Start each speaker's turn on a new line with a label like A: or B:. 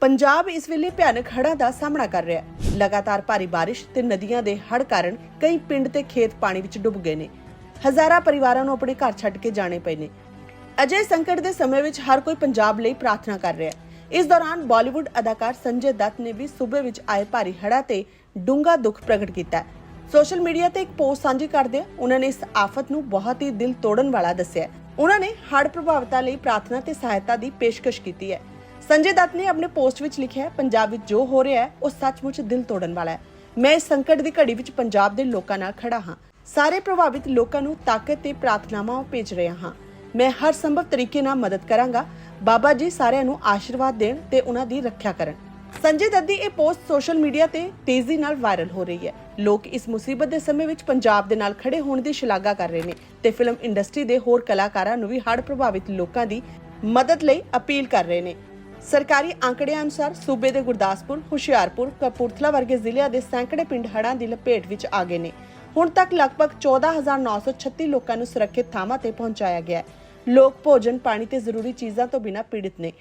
A: ਪੰਜਾਬ ਇਸ ਵੇਲੇ ਭਿਆਨਕ ਹੜ੍ਹਾਂ ਦਾ ਸਾਹਮਣਾ ਕਰ ਰਿਹਾ ਹੈ। ਲਗਾਤਾਰ ਭਾਰੀ ਬਾਰਿਸ਼ ਤੇ ਨਦੀਆਂ ਦੇ ਹੜ੍ਹ ਕਾਰਨ ਕਈ ਪਿੰਡ ਤੇ ਖੇਤ ਪਾਣੀ ਵਿੱਚ ਡੁੱਬ ਗਏ ਨੇ। ਹਜ਼ਾਰਾਂ ਪਰਿਵਾਰਾਂ ਨੂੰ ਆਪਣੇ ਘਰ ਛੱਡ ਕੇ ਜਾਣੇ ਪਏ ਨੇ। ਅਜੇ ਸੰਕਟ ਦੇ ਸਮੇਂ ਵਿੱਚ ਹਰ ਕੋਈ ਪੰਜਾਬ ਲਈ ਪ੍ਰਾਰਥਨਾ ਕਰ ਰਿਹਾ ਹੈ। ਇਸ ਦੌਰਾਨ ਬਾਲੀਵੁੱਡ ਅਦਾਕਾਰ ਸੰਜੇ ਦੱਤ ਨੇ ਵੀ ਸੂਬੇ ਵਿੱਚ ਆਏ ਭਾਰੀ ਹੜ੍ਹਾਂ ਤੇ ਡੂੰਘਾ ਦੁੱਖ ਪ੍ਰਗਟ ਕੀਤਾ ਸੋਸ਼ਲ ਮੀਡੀਆ ਤੇ ਇੱਕ ਪੋਸਟ ਸਾਂਝੀ ਕਰਦੇ ਉਹਨਾਂ ਨੇ ਇਸ ਆਫਤ ਨੂੰ ਬਹੁਤ ਹੀ ਦਿਲ ਤੋੜਨ ਵਾਲਾ ਦੱਸਿਆ ਉਹਨਾਂ ਨੇ ਹੜ੍ਹ ਪ੍ਰਭਾਵਿਤਾਂ ਲਈ ਪ੍ਰਾਰਥਨਾ ਤੇ ਸਹਾਇਤਾ ਦੀ ਪੇਸ਼ਕਸ਼ ਕੀਤੀ ਹੈ। ਸੰਜੇ ਦੱਤ ਨੇ ਆਪਣੇ ਪੋਸਟ ਵਿੱਚ ਲਿਖਿਆ ਹੈ, ਪੰਜਾਬ ਵਿੱਚ ਜੋ ਹੋ ਰਿਹਾ ਹੈ, ਉਹ ਸੱਚਮੁੱਚ ਦਿਲ ਤੋੜਨ ਵਾਲਾ ਹੈ। ਮੈਂ ਇਸ ਸੰਕਟ ਦੀ ਘੜੀ ਵਿੱਚ ਪੰਜਾਬ ਦੇ ਲੋਕਾਂ ਨਾਲ ਖੜਾ ਹਾਂ। ਸਾਰੇ ਪ੍ਰਭਾਵਿਤ ਲੋਕਾਂ ਨੂੰ ਤਾਕਤ ਤੇ ਪ੍ਰਾਰਥਨਾਵਾਂ ਭੇਜ ਰਿਹਾ ਹਾਂ। ਮੈਂ ਹਰ ਸੰਭਵ ਤਰੀਕੇ ਨਾਲ ਮਦਦ ਕਰਾਂਗਾ। ਬਾਬਾ ਜੀ ਸਾਰਿਆਂ ਨੂੰ ਆਸ਼ੀਰਵਾਦ ਦੇਣ ਤੇ ਉਹਨਾਂ ਦੀ ਰੱਖਿਆ ਕਰਨ। ਸੰਜੇ ਦੱਤ ਦੀ ਇਹ ਪੋਸਟ ਸੋਸ਼ਲ ਮੀਡੀਆ ਤੇ ਤੇਜ਼ੀ ਨਾਲ ਵਾਇਰਲ ਹੋ ਰਹੀ ਹੈ। ਲੋਕ ਇਸ ਮੁਸੀਬਤ ਦੇ ਸਮੇਂ ਵਿੱਚ ਪੰਜਾਬ ਦੇ ਨਾਲ ਖੜੇ ਹੋਣ ਦੀ ਸ਼ਲਾਘਾ ਕਰ ਰਹੇ ਨੇ ਤੇ ਫਿਲਮ ਇੰਡਸਟਰੀ ਦੇ ਹੋਰ ਕਲਾਕਾਰਾਂ ਨੂੰ ਵੀ ਹੜ੍ਹ ਪ੍ਰਭਾਵਿਤ ਲੋਕਾਂ ਦੀ ਮਦਦ ਲਈ ਅਪੀਲ ਕਰ ਰਹੇ ਨੇ। ਸਰਕਾਰੀ ਅੰਕੜਿਆਂ ਅਨੁਸਾਰ ਸੂਬੇ ਦੇ ਗੁਰਦਾਸਪੁਰ, ਹੁਸ਼ਿਆਰਪੁਰ, ਕਪੂਰਥਲਾ ਵਰਗੇ ਜ਼ਿਲ੍ਹਿਆਂ ਦੇ ਸੈਂਕੜੇ ਪਿੰਡ ਹੜ੍ਹਾਂ ਦੀ ਲਪੇਟ ਵਿੱਚ ਆ ਗਏ ਨੇ। ਹੁਣ ਤੱਕ ਲਗਭਗ 14936 ਲੋਕਾਂ ਨੂੰ ਸੁਰੱਖਿਅਤ ਥਾਵਾਂ ਤੇ ਪਹੁੰਚਾਇਆ ਗਿਆ ਹੈ। ਲੋਕ ਭੋਜਨ ਪਾਣੀ ਤੇ ਜ਼ਰੂਰੀ ਚੀਜ਼ਾਂ ਤੋਂ ਬਿਨਾਂ ਪੀੜਿਤ ਨੇ।